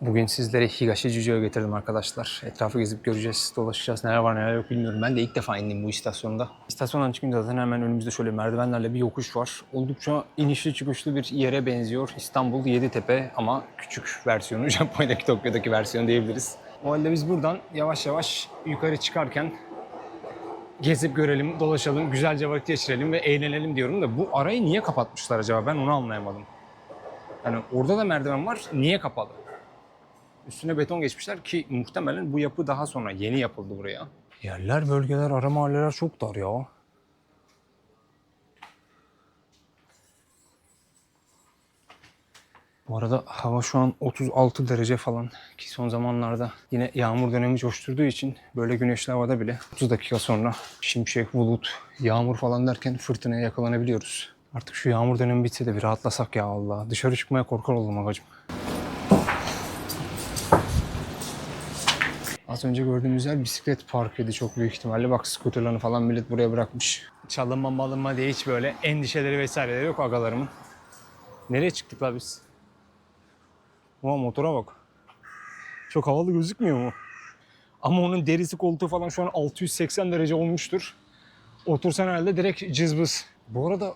Bugün sizlere Higashijuju'ya getirdim arkadaşlar. Etrafı gezip göreceğiz, dolaşacağız. Neler var neler yok bilmiyorum. Ben de ilk defa indim bu istasyonda. İstasyondan çıkınca zaten hemen önümüzde şöyle merdivenlerle bir yokuş var. Oldukça inişli çıkışlı bir yere benziyor. İstanbul Yeditepe ama küçük versiyonu. Japonya'daki Tokyo'daki versiyonu diyebiliriz. O halde biz buradan yavaş yavaş yukarı çıkarken gezip görelim, dolaşalım, güzelce vakit geçirelim ve eğlenelim diyorum da bu arayı niye kapatmışlar acaba? Ben onu anlayamadım. Yani orada da merdiven var, niye kapalı? Üstüne beton geçmişler ki muhtemelen bu yapı daha sonra yeni yapıldı buraya. Yerler, bölgeler, ara mahalleler çok dar ya. Bu arada hava şu an 36 derece falan ki son zamanlarda yine yağmur dönemi coşturduğu için böyle güneşli havada bile 30 dakika sonra şimşek, bulut, yağmur falan derken fırtınaya yakalanabiliyoruz. Artık şu yağmur dönemi bitse de bir rahatlasak ya Allah. Dışarı çıkmaya korkar oldum agacım. Az önce gördüğümüz yer bisiklet parkıydı çok büyük ihtimalle. Bak skuterlarını falan millet buraya bırakmış. Çalınma malınma diye hiç böyle endişeleri vesaireleri yok agalarımın. Nereye çıktık la biz? Oha motora bak. Çok havalı gözükmüyor mu? Ama onun derisi koltuğu falan şu an 680 derece olmuştur. Otursan herhalde direkt cızbız. Bu arada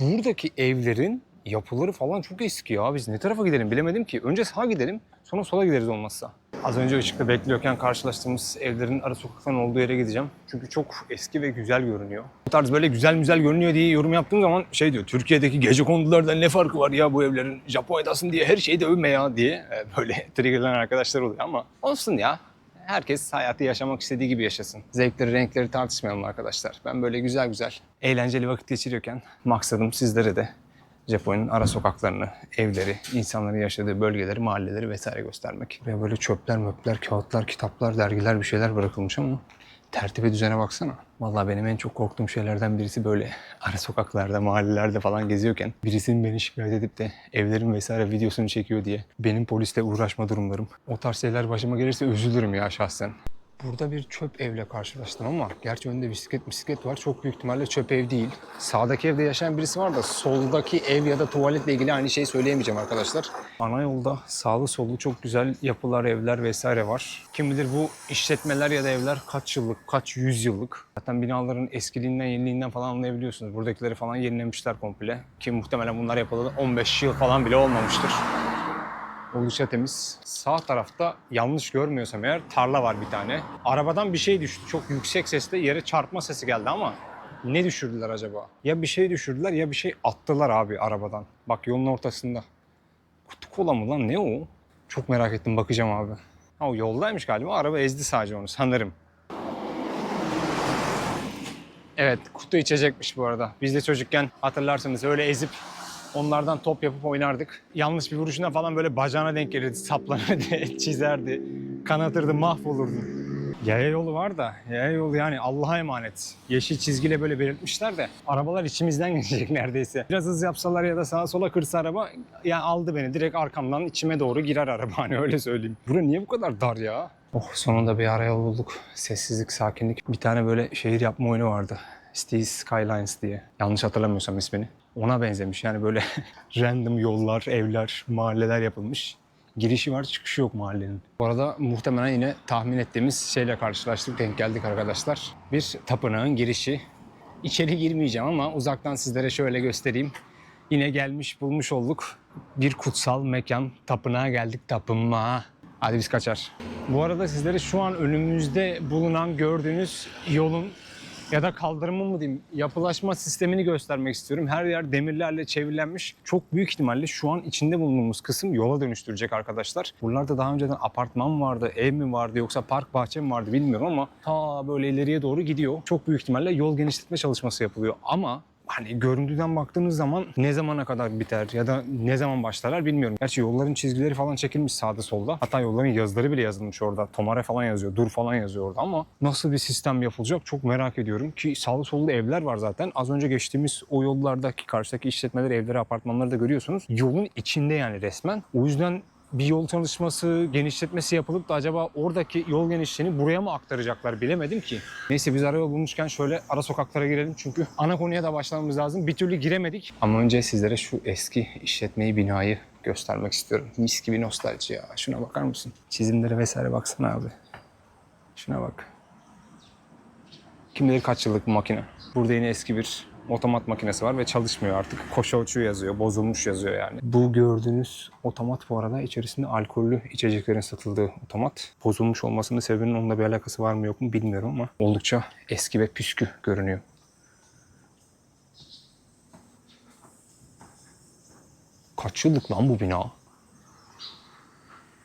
buradaki evlerin yapıları falan çok eski ya. Biz ne tarafa gidelim bilemedim ki. Önce sağa gidelim sonra sola gideriz olmazsa. Az önce ışıkta bekliyorken karşılaştığımız evlerin ara sokakların olduğu yere gideceğim. Çünkü çok eski ve güzel görünüyor. Bu tarz böyle güzel güzel görünüyor diye yorum yaptığım zaman şey diyor. Türkiye'deki gece kondulardan ne farkı var ya bu evlerin? Japonya'dasın diye her şeyi de övme ya diye e, böyle triggerlanan arkadaşlar oluyor ama olsun ya. Herkes hayatı yaşamak istediği gibi yaşasın. Zevkleri, renkleri tartışmayalım arkadaşlar. Ben böyle güzel güzel eğlenceli vakit geçiriyorken maksadım sizlere de Japonya'nın ara sokaklarını, evleri, insanların yaşadığı bölgeleri, mahalleleri vesaire göstermek. Buraya böyle çöpler, möpler, kağıtlar, kitaplar, dergiler bir şeyler bırakılmış ama tertibe düzene baksana. Vallahi benim en çok korktuğum şeylerden birisi böyle ara sokaklarda, mahallelerde falan geziyorken birisinin beni şikayet edip de evlerin vesaire videosunu çekiyor diye benim polisle uğraşma durumlarım. O tarz şeyler başıma gelirse üzülürüm ya şahsen. Burada bir çöp evle karşılaştım ama gerçi önünde bisiklet bisiklet var. Çok büyük ihtimalle çöp ev değil. Sağdaki evde yaşayan birisi var da soldaki ev ya da tuvaletle ilgili aynı şeyi söyleyemeyeceğim arkadaşlar. Ana yolda sağlı sollu çok güzel yapılar, evler vesaire var. Kim bilir bu işletmeler ya da evler kaç yıllık, kaç yüz yıllık. Zaten binaların eskiliğinden, yeniliğinden falan anlayabiliyorsunuz. Buradakileri falan yenilemişler komple. Ki muhtemelen bunlar yapılalı 15 yıl falan bile olmamıştır. Oldukça temiz. Sağ tarafta yanlış görmüyorsam eğer tarla var bir tane. Arabadan bir şey düştü. Çok yüksek sesle yere çarpma sesi geldi ama ne düşürdüler acaba? Ya bir şey düşürdüler ya bir şey attılar abi arabadan. Bak yolun ortasında. Kutu kola mı lan ne o? Çok merak ettim bakacağım abi. Ha o yoldaymış galiba. Araba ezdi sadece onu sanırım. Evet kutu içecekmiş bu arada. Biz de çocukken hatırlarsanız öyle ezip onlardan top yapıp oynardık. Yanlış bir vuruşuna falan böyle bacağına denk gelirdi, saplanırdı, çizerdi, kanatırdı, mahvolurdu. Yaya yolu var da, yaya yolu yani Allah'a emanet. Yeşil çizgiyle böyle belirtmişler de arabalar içimizden geçecek neredeyse. Biraz hız yapsalar ya da sağa sola kırsa araba yani aldı beni direkt arkamdan içime doğru girer araba hani öyle söyleyeyim. Bura niye bu kadar dar ya? Oh sonunda bir arayol bulduk. Sessizlik, sakinlik. Bir tane böyle şehir yapma oyunu vardı. Cities Skylines diye. Yanlış hatırlamıyorsam ismini. Ona benzemiş yani böyle random yollar, evler, mahalleler yapılmış. Girişi var, çıkışı yok mahallenin. Bu arada muhtemelen yine tahmin ettiğimiz şeyle karşılaştık, denk geldik arkadaşlar. Bir tapınağın girişi. İçeri girmeyeceğim ama uzaktan sizlere şöyle göstereyim. Yine gelmiş bulmuş olduk. Bir kutsal mekan, tapınağa geldik tapınmağa. Hadi biz kaçar. Bu arada sizlere şu an önümüzde bulunan gördüğünüz yolun ya da kaldırımın mı diyeyim yapılaşma sistemini göstermek istiyorum. Her yer demirlerle çevrilenmiş. Çok büyük ihtimalle şu an içinde bulunduğumuz kısım yola dönüştürecek arkadaşlar. Buralarda daha önceden apartman vardı, ev mi vardı yoksa park bahçe mi vardı bilmiyorum ama ta böyle ileriye doğru gidiyor. Çok büyük ihtimalle yol genişletme çalışması yapılıyor ama hani görüntüden baktığınız zaman ne zamana kadar biter ya da ne zaman başlarlar bilmiyorum. Gerçi yolların çizgileri falan çekilmiş sağda solda. Hatta yolların yazıları bile yazılmış orada. Tomare falan yazıyor, dur falan yazıyor orada ama nasıl bir sistem yapılacak çok merak ediyorum ki sağda solda evler var zaten. Az önce geçtiğimiz o yollardaki karşıdaki işletmeleri, evleri, apartmanları da görüyorsunuz. Yolun içinde yani resmen. O yüzden bir yol çalışması, genişletmesi yapılıp da acaba oradaki yol genişliğini buraya mı aktaracaklar bilemedim ki. Neyse biz arayol bulmuşken şöyle ara sokaklara girelim çünkü ana konuya da başlamamız lazım. Bir türlü giremedik. Ama önce sizlere şu eski işletmeyi, binayı göstermek istiyorum. Mis gibi nostalji ya. Şuna bakar mısın? Çizimlere vesaire baksana abi. Şuna bak. Kim bilir kaç yıllık bu makine. Burada yine eski bir otomat makinesi var ve çalışmıyor artık. Koşa uçuyor yazıyor, bozulmuş yazıyor yani. Bu gördüğünüz otomat bu arada içerisinde alkollü içeceklerin satıldığı otomat. Bozulmuş olmasının sebebinin onunla bir alakası var mı yok mu bilmiyorum ama oldukça eski ve püskü görünüyor. Kaç yıllık lan bu bina?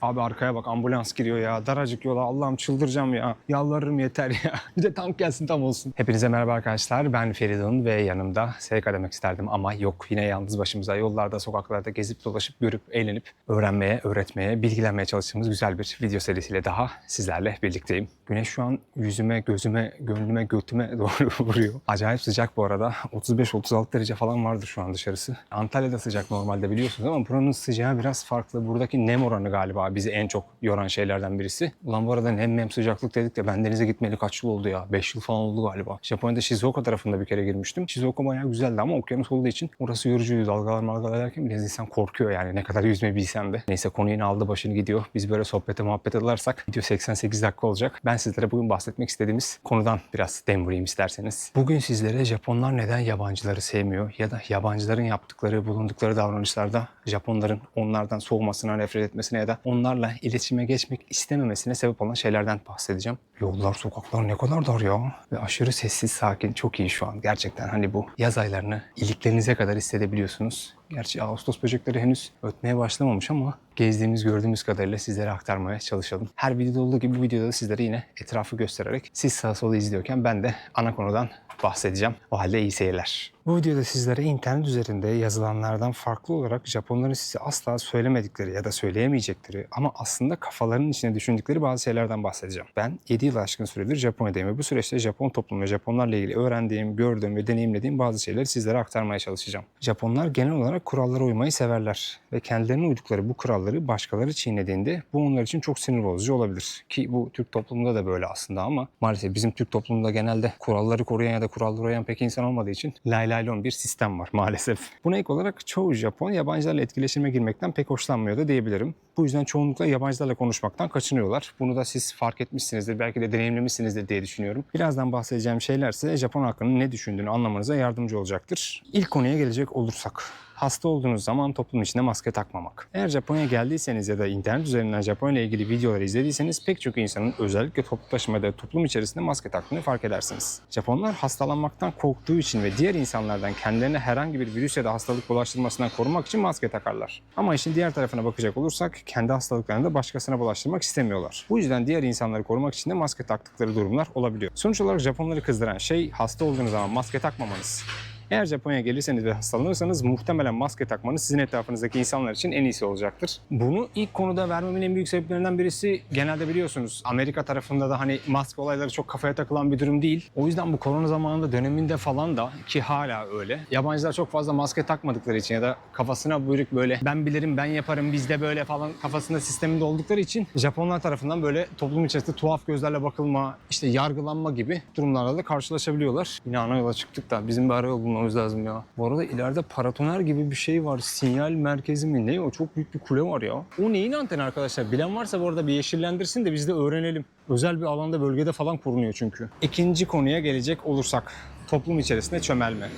Abi arkaya bak ambulans giriyor ya. Daracık yola Allah'ım çıldıracağım ya. Yalvarırım yeter ya. Bir de tank gelsin tam olsun. Hepinize merhaba arkadaşlar. Ben Feridun ve yanımda SK demek isterdim ama yok. Yine yalnız başımıza yollarda, sokaklarda gezip dolaşıp, görüp, eğlenip, öğrenmeye, öğretmeye, bilgilenmeye çalıştığımız güzel bir video serisiyle daha sizlerle birlikteyim. Güneş şu an yüzüme, gözüme, gönlüme, götüme doğru vuruyor. Acayip sıcak bu arada. 35-36 derece falan vardır şu an dışarısı. Antalya'da sıcak normalde biliyorsunuz ama buranın sıcağı biraz farklı. Buradaki nem oranı galiba bizi en çok yoran şeylerden birisi. Ulan bu arada nem nem sıcaklık dedik de ben denize gitmeli kaç yıl oldu ya? 5 yıl falan oldu galiba. Japonya'da Shizuoka tarafında bir kere girmiştim. Shizuoka bayağı güzeldi ama okyanus olduğu için orası yorucuydu. Dalgalar malgalar derken biraz insan korkuyor yani ne kadar yüzme bilsen de. Neyse konu yine aldı başını gidiyor. Biz böyle sohbete muhabbet edersek video 88 dakika olacak. Ben sizlere bugün bahsetmek istediğimiz konudan biraz dem vurayım isterseniz. Bugün sizlere Japonlar neden yabancıları sevmiyor ya da yabancıların yaptıkları, bulundukları davranışlarda Japonların onlardan soğumasına, nefret etmesine ya da onlarla iletişime geçmek istememesine sebep olan şeylerden bahsedeceğim. Yollar, sokaklar ne kadar dar ya. Ve aşırı sessiz, sakin, çok iyi şu an. Gerçekten hani bu yaz aylarını iliklerinize kadar hissedebiliyorsunuz. Gerçi Ağustos böcekleri henüz ötmeye başlamamış ama gezdiğimiz, gördüğümüz kadarıyla sizlere aktarmaya çalışalım. Her videoda olduğu gibi bu videoda da sizlere yine etrafı göstererek siz sağa sola izliyorken ben de ana konudan bahsedeceğim. O halde iyi seyirler. Bu videoda sizlere internet üzerinde yazılanlardan farklı olarak Japonların size asla söylemedikleri ya da söyleyemeyecekleri ama aslında kafalarının içine düşündükleri bazı şeylerden bahsedeceğim. Ben 7 yıl aşkın süredir Japonya'dayım ve bu süreçte Japon toplumu ve Japonlarla ilgili öğrendiğim, gördüğüm ve deneyimlediğim bazı şeyleri sizlere aktarmaya çalışacağım. Japonlar genel olarak kurallara uymayı severler ve kendilerine uydukları bu kuralları başkaları çiğnediğinde bu onlar için çok sinir bozucu olabilir. Ki bu Türk toplumunda da böyle aslında ama maalesef bizim Türk toplumunda genelde kuralları koruyan ya da kuralları uyan pek insan olmadığı için lay lay lon bir sistem var maalesef. Buna ek olarak çoğu Japon yabancılarla etkileşime girmekten pek hoşlanmıyor da diyebilirim. Bu yüzden çoğunlukla yabancılarla konuşmaktan kaçınıyorlar. Bunu da siz fark etmişsinizdir, belki de deneyimlemişsinizdir diye düşünüyorum. Birazdan bahsedeceğim şeylerse Japon halkının ne düşündüğünü anlamanıza yardımcı olacaktır. İlk konuya gelecek olursak hasta olduğunuz zaman toplum içinde maske takmamak. Eğer Japonya'ya geldiyseniz ya da internet üzerinden Japonya ile ilgili videoları izlediyseniz pek çok insanın özellikle toplu taşımada toplum içerisinde maske taktığını fark edersiniz. Japonlar hastalanmaktan korktuğu için ve diğer insanlardan kendilerine herhangi bir virüs ya da hastalık bulaştırmasından korumak için maske takarlar. Ama işin diğer tarafına bakacak olursak kendi hastalıklarını da başkasına bulaştırmak istemiyorlar. Bu yüzden diğer insanları korumak için de maske taktıkları durumlar olabiliyor. Sonuç olarak Japonları kızdıran şey hasta olduğunuz zaman maske takmamanız. Eğer Japonya'ya gelirseniz ve hastalanırsanız muhtemelen maske takmanız sizin etrafınızdaki insanlar için en iyisi olacaktır. Bunu ilk konuda vermemin en büyük sebeplerinden birisi genelde biliyorsunuz Amerika tarafında da hani maske olayları çok kafaya takılan bir durum değil. O yüzden bu korona zamanında döneminde falan da ki hala öyle. Yabancılar çok fazla maske takmadıkları için ya da kafasına buyruk böyle ben bilirim ben yaparım bizde böyle falan kafasında sisteminde oldukları için Japonlar tarafından böyle toplum içerisinde tuhaf gözlerle bakılma, işte yargılanma gibi durumlarla da karşılaşabiliyorlar. Yine ana yola çıktık da bizim bir ara yol bulmamız lazım ya. Bu arada ileride paratoner gibi bir şey var. Sinyal merkezi mi ne o? Çok büyük bir kule var ya. O neyin anteni arkadaşlar? Bilen varsa bu arada bir yeşillendirsin de biz de öğrenelim. Özel bir alanda bölgede falan korunuyor çünkü. İkinci konuya gelecek olursak. Toplum içerisinde çömelme.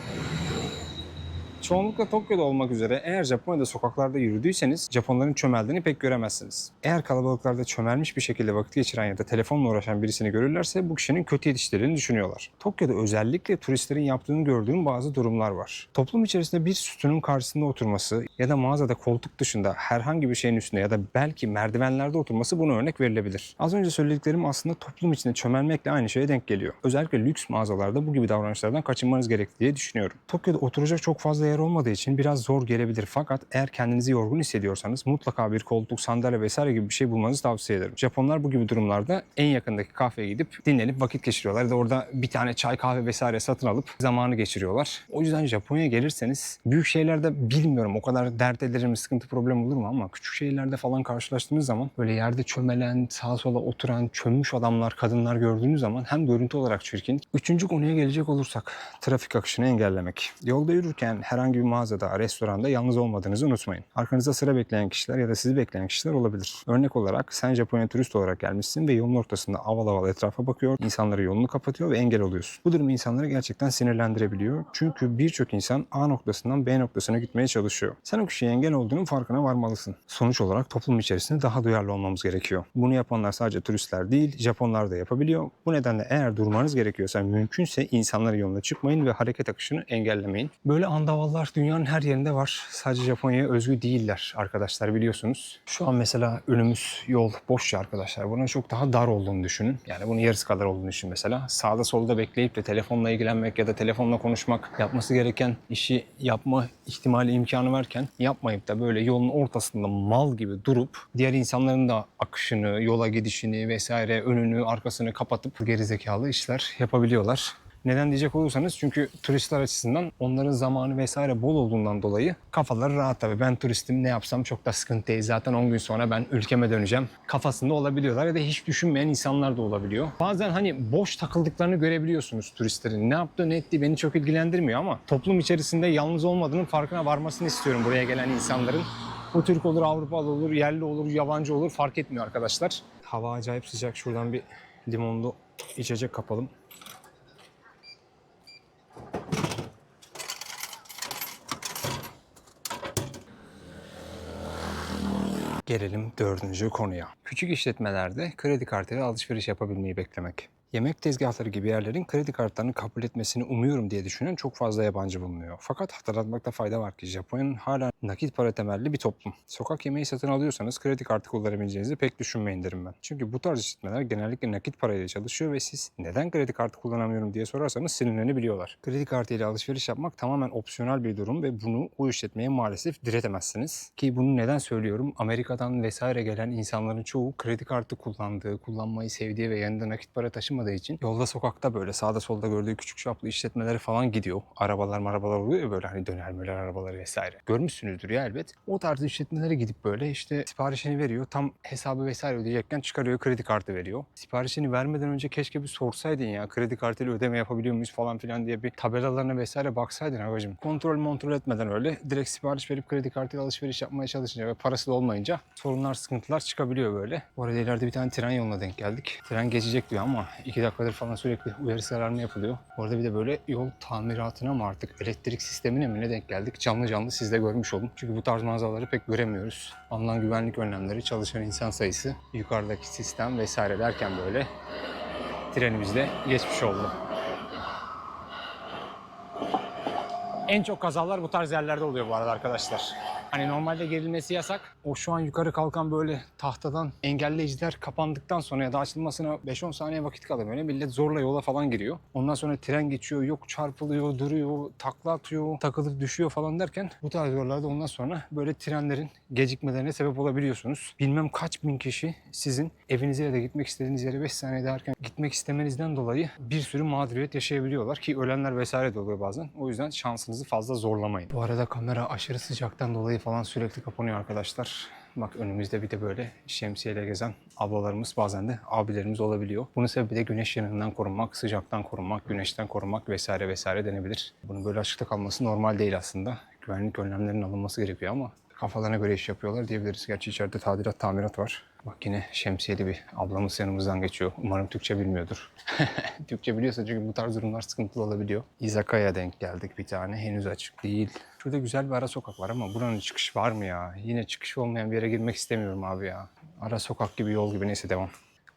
Çoğunlukla Tokyo'da olmak üzere eğer Japonya'da sokaklarda yürüdüyseniz Japonların çömeldiğini pek göremezsiniz. Eğer kalabalıklarda çömelmiş bir şekilde vakit geçiren ya da telefonla uğraşan birisini görürlerse bu kişinin kötü yetiştirildiğini düşünüyorlar. Tokyo'da özellikle turistlerin yaptığını gördüğüm bazı durumlar var. Toplum içerisinde bir sütunun karşısında oturması ya da mağazada koltuk dışında herhangi bir şeyin üstünde ya da belki merdivenlerde oturması buna örnek verilebilir. Az önce söylediklerim aslında toplum içinde çömelmekle aynı şeye denk geliyor. Özellikle lüks mağazalarda bu gibi davranışlardan kaçınmanız gerekli diye düşünüyorum. Tokyo'da oturacak çok fazla yer olmadığı için biraz zor gelebilir fakat eğer kendinizi yorgun hissediyorsanız mutlaka bir koltuk, sandalye vesaire gibi bir şey bulmanızı tavsiye ederim. Japonlar bu gibi durumlarda en yakındaki kafeye gidip dinlenip vakit geçiriyorlar ya da orada bir tane çay kahve vesaire satın alıp zamanı geçiriyorlar. O yüzden Japonya'ya gelirseniz büyük şeylerde bilmiyorum o kadar dert eder mi sıkıntı problem olur mu ama küçük şehirlerde falan karşılaştığınız zaman böyle yerde çömelen, sağa sola oturan, çömmüş adamlar, kadınlar gördüğünüz zaman hem görüntü olarak çirkin. Üçüncü konuya gelecek olursak trafik akışını engellemek. Yolda yürürken herhangi herhangi bir mağazada, restoranda yalnız olmadığınızı unutmayın. Arkanızda sıra bekleyen kişiler ya da sizi bekleyen kişiler olabilir. Örnek olarak sen Japonya turist olarak gelmişsin ve yolun ortasında aval aval etrafa bakıyor, insanlara yolunu kapatıyor ve engel oluyorsun. Bu durum insanları gerçekten sinirlendirebiliyor. Çünkü birçok insan A noktasından B noktasına gitmeye çalışıyor. Sen o kişiye engel olduğunun farkına varmalısın. Sonuç olarak toplum içerisinde daha duyarlı olmamız gerekiyor. Bunu yapanlar sadece turistler değil, Japonlar da yapabiliyor. Bu nedenle eğer durmanız gerekiyorsa mümkünse insanların yoluna çıkmayın ve hareket akışını engellemeyin. Böyle andavallar dünyanın her yerinde var. Sadece Japonya'ya özgü değiller arkadaşlar biliyorsunuz. Şu an mesela önümüz yol boş ya arkadaşlar. Bunun çok daha dar olduğunu düşünün. Yani bunun yarısı kadar olduğunu düşün mesela. Sağda solda bekleyip de telefonla ilgilenmek ya da telefonla konuşmak yapması gereken işi yapma ihtimali imkanı varken yapmayıp da böyle yolun ortasında mal gibi durup diğer insanların da akışını, yola gidişini vesaire önünü arkasını kapatıp gerizekalı işler yapabiliyorlar. Neden diyecek olursanız çünkü turistler açısından onların zamanı vesaire bol olduğundan dolayı kafaları rahat tabii. Ben turistim ne yapsam çok da sıkıntı değil. Zaten 10 gün sonra ben ülkeme döneceğim. Kafasında olabiliyorlar ya da hiç düşünmeyen insanlar da olabiliyor. Bazen hani boş takıldıklarını görebiliyorsunuz turistlerin. Ne yaptığı ne ettiği beni çok ilgilendirmiyor ama toplum içerisinde yalnız olmadığının farkına varmasını istiyorum buraya gelen insanların. Bu Türk olur, Avrupalı olur, yerli olur, yabancı olur fark etmiyor arkadaşlar. Hava acayip sıcak. Şuradan bir limonlu içecek kapalım. Gelelim dördüncü konuya. Küçük işletmelerde kredi kartıyla alışveriş yapabilmeyi beklemek. Yemek tezgahları gibi yerlerin kredi kartlarını kabul etmesini umuyorum diye düşünen çok fazla yabancı bulunuyor. Fakat hatırlatmakta fayda var ki Japonya'nın hala nakit para temelli bir toplum. Sokak yemeği satın alıyorsanız kredi kartı kullanabileceğinizi pek düşünmeyin derim ben. Çünkü bu tarz işletmeler genellikle nakit parayla çalışıyor ve siz neden kredi kartı kullanamıyorum diye sorarsanız sinirlenebiliyorlar. Kredi kartıyla alışveriş yapmak tamamen opsiyonel bir durum ve bunu o işletmeye maalesef diretemezsiniz. Ki bunu neden söylüyorum? Amerika'dan vesaire gelen insanların çoğu kredi kartı kullandığı, kullanmayı sevdiği ve yanında nakit para taşımadığı için yolda sokakta böyle sağda solda gördüğü küçük çaplı işletmeleri falan gidiyor. Arabalar marabalar oluyor ya böyle hani döner möler arabaları vesaire. Görmüşsünüzdür ya elbet. O tarz işletmelere gidip böyle işte siparişini veriyor. Tam hesabı vesaire ödeyecekken çıkarıyor kredi kartı veriyor. Siparişini vermeden önce keşke bir sorsaydın ya kredi kartıyla ödeme yapabiliyor muyuz falan filan diye bir tabelalarına vesaire baksaydın abicim. Kontrol kontrol etmeden öyle direkt sipariş verip kredi kartıyla alışveriş yapmaya çalışınca ve parası da olmayınca sorunlar sıkıntılar çıkabiliyor böyle. Bu arada ileride bir tane tren yoluna denk geldik. Tren geçecek diyor ama iki dakikadır falan sürekli uyarı alarmı yapılıyor. Orada bir de böyle yol tamiratına mı artık elektrik sistemine mi ne denk geldik? Canlı canlı siz de görmüş olun. Çünkü bu tarz manzaraları pek göremiyoruz. Alınan güvenlik önlemleri, çalışan insan sayısı, yukarıdaki sistem vesaire derken böyle trenimiz de geçmiş oldu. En çok kazalar bu tarz yerlerde oluyor bu arada arkadaşlar. Hani normalde gerilmesi yasak. O şu an yukarı kalkan böyle tahtadan engelleyiciler kapandıktan sonra ya da açılmasına 5-10 saniye vakit kalıyor. Böyle millet zorla yola falan giriyor. Ondan sonra tren geçiyor, yok çarpılıyor, duruyor, takla atıyor, takılıp düşüyor falan derken bu tarz yollarda ondan sonra böyle trenlerin gecikmelerine sebep olabiliyorsunuz. Bilmem kaç bin kişi sizin evinize ya da gitmek istediğiniz yere 5 saniye erken gitmek istemenizden dolayı bir sürü mağduriyet yaşayabiliyorlar ki ölenler vesaire de oluyor bazen. O yüzden şansınızı fazla zorlamayın. Bu arada kamera aşırı sıcaktan dolayı falan sürekli kapanıyor arkadaşlar. Bak önümüzde bir de böyle şemsiyeyle gezen ablalarımız bazen de abilerimiz olabiliyor. Bunun sebebi de güneş yanığından korunmak, sıcaktan korunmak, güneşten korunmak vesaire vesaire denebilir. Bunun böyle açıkta kalması normal değil aslında. Güvenlik önlemlerinin alınması gerekiyor ama kafalarına göre iş yapıyorlar diyebiliriz. Gerçi içeride tadilat, tamirat var. Bak yine şemsiyeli bir ablamız yanımızdan geçiyor. Umarım Türkçe bilmiyordur. Türkçe biliyorsa çünkü bu tarz durumlar sıkıntılı olabiliyor. İzakaya denk geldik bir tane. Henüz açık değil. Şurada güzel bir ara sokak var ama buranın çıkış var mı ya? Yine çıkış olmayan bir yere girmek istemiyorum abi ya. Ara sokak gibi yol gibi neyse devam.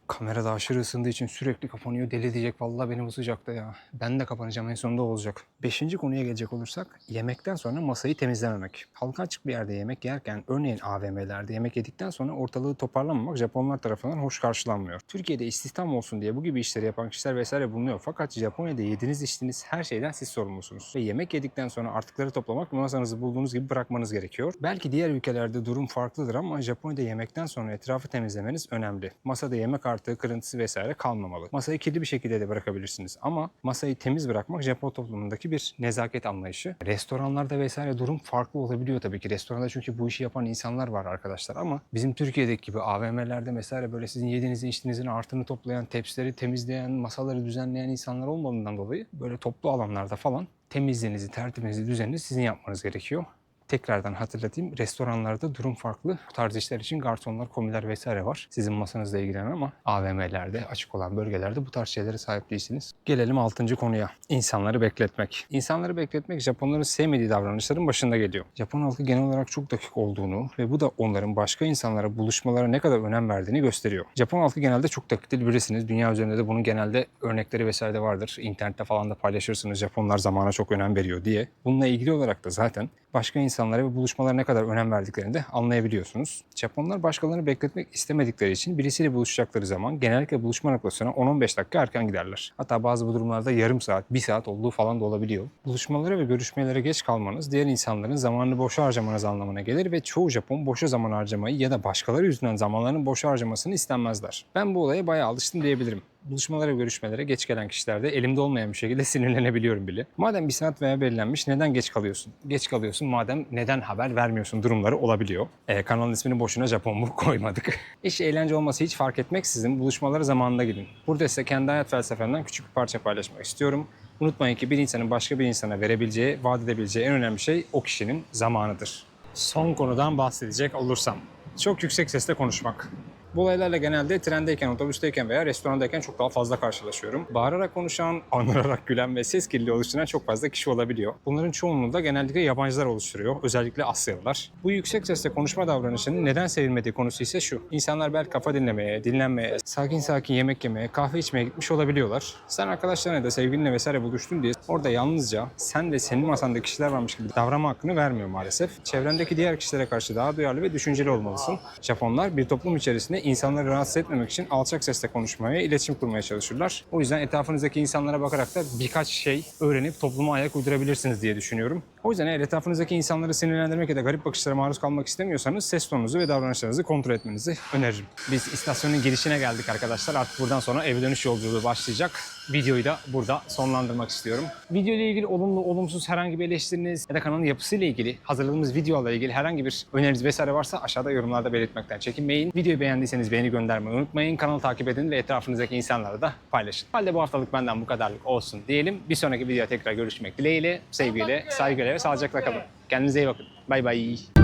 Kamerada aşırı ısındığı için sürekli kapanıyor. Deli diyecek vallahi benim bu sıcakta ya. Ben de kapanacağım en sonunda olacak. Beşinci konuya gelecek olursak yemekten sonra masayı temizlememek. Halka açık bir yerde yemek yerken örneğin AVM'lerde yemek yedikten sonra ortalığı toparlamamak Japonlar tarafından hoş karşılanmıyor. Türkiye'de istihdam olsun diye bu gibi işleri yapan kişiler vesaire bulunuyor. Fakat Japonya'da yediğiniz içtiğiniz her şeyden siz sorumlusunuz. Ve yemek yedikten sonra artıkları toplamak masanızı bulduğunuz gibi bırakmanız gerekiyor. Belki diğer ülkelerde durum farklıdır ama Japonya'da yemekten sonra etrafı temizlemeniz önemli. Masada yemek artığı, kırıntısı vesaire kalmamalı. Masayı kirli bir şekilde de bırakabilirsiniz ama masayı temiz bırakmak Japon toplumundaki bir nezaket anlayışı. Restoranlarda vesaire durum farklı olabiliyor tabii ki. Restoranda çünkü bu işi yapan insanlar var arkadaşlar ama bizim Türkiye'deki gibi AVM'lerde vesaire böyle sizin yediğinizin içtiğinizin artını toplayan, tepsileri temizleyen, masaları düzenleyen insanlar olmadığından dolayı böyle toplu alanlarda falan temizliğinizi, tertibinizi, düzeninizi sizin yapmanız gerekiyor. Tekrardan hatırlatayım. Restoranlarda durum farklı. Bu tarz işler için garsonlar, komiler vesaire var. Sizin masanızla ilgilenen ama AVM'lerde, açık olan bölgelerde bu tarz şeylere sahip değilsiniz. Gelelim 6. konuya. İnsanları bekletmek. İnsanları bekletmek Japonların sevmediği davranışların başında geliyor. Japon halkı genel olarak çok dakik olduğunu ve bu da onların başka insanlara buluşmalara ne kadar önem verdiğini gösteriyor. Japon halkı genelde çok dakiktir bilirsiniz. Dünya üzerinde de bunun genelde örnekleri vesaire de vardır. İnternette falan da paylaşırsınız. Japonlar zamana çok önem veriyor diye. Bununla ilgili olarak da zaten başka insanlara ve buluşmalara ne kadar önem verdiklerini de anlayabiliyorsunuz. Japonlar başkalarını bekletmek istemedikleri için birisiyle buluşacakları zaman genellikle buluşma noktasına 10-15 dakika erken giderler. Hatta bazı bu durumlarda yarım saat, bir saat olduğu falan da olabiliyor. Buluşmalara ve görüşmelere geç kalmanız diğer insanların zamanını boşa harcamanız anlamına gelir ve çoğu Japon boşa zaman harcamayı ya da başkaları yüzünden zamanlarını boşa harcamasını istemezler. Ben bu olaya bayağı alıştım diyebilirim buluşmalara görüşmelere geç gelen kişilerde elimde olmayan bir şekilde sinirlenebiliyorum bile. Madem bir saat veya belirlenmiş neden geç kalıyorsun? Geç kalıyorsun madem neden haber vermiyorsun durumları olabiliyor. Ee, kanalın ismini boşuna Japon mu koymadık. İş eğlence olması hiç fark etmeksizin buluşmalara zamanında gidin. Burada ise kendi hayat felsefemden küçük bir parça paylaşmak istiyorum. Unutmayın ki bir insanın başka bir insana verebileceği, vaat edebileceği en önemli şey o kişinin zamanıdır. Son konudan bahsedecek olursam. Çok yüksek sesle konuşmak. Bu olaylarla genelde trendeyken, otobüsteyken veya restorandayken çok daha fazla karşılaşıyorum. Bağırarak konuşan, anırarak gülen ve ses kirliliği oluşturan çok fazla kişi olabiliyor. Bunların çoğunluğu da genellikle yabancılar oluşturuyor. Özellikle Asyalılar. Bu yüksek sesle konuşma davranışının neden sevilmediği konusu ise şu. İnsanlar belki kafa dinlemeye, dinlenmeye, sakin sakin yemek yemeye, kahve içmeye gitmiş olabiliyorlar. Sen arkadaşlarına da sevgilinle vesaire buluştun diye orada yalnızca sen ve senin masanda kişiler varmış gibi davranma hakkını vermiyor maalesef. Çevrendeki diğer kişilere karşı daha duyarlı ve düşünceli olmalısın. Japonlar bir toplum içerisinde insanları rahatsız etmemek için alçak sesle konuşmaya, iletişim kurmaya çalışırlar. O yüzden etrafınızdaki insanlara bakarak da birkaç şey öğrenip topluma ayak uydurabilirsiniz diye düşünüyorum. O yüzden eğer etrafınızdaki insanları sinirlendirmek ya da garip bakışlara maruz kalmak istemiyorsanız ses tonunuzu ve davranışlarınızı kontrol etmenizi öneririm. Biz istasyonun girişine geldik arkadaşlar. Artık buradan sonra eve dönüş yolculuğu başlayacak. Videoyu da burada sonlandırmak istiyorum. Video ile ilgili olumlu, olumsuz herhangi bir eleştiriniz ya da kanalın yapısıyla ilgili, hazırladığımız videolarla ilgili herhangi bir öneriniz vesaire varsa aşağıda yorumlarda belirtmekten çekinmeyin. Videoyu beğendiyseniz beğeni göndermeyi unutmayın. Kanalı takip edin ve etrafınızdaki insanlara da paylaşın. Halde bu haftalık benden bu kadarlık olsun diyelim. Bir sonraki videoda tekrar görüşmek dileğiyle, sevgiyle, saygıyla ve sağlıcakla kalın. Kendinize iyi bakın. Bay bay.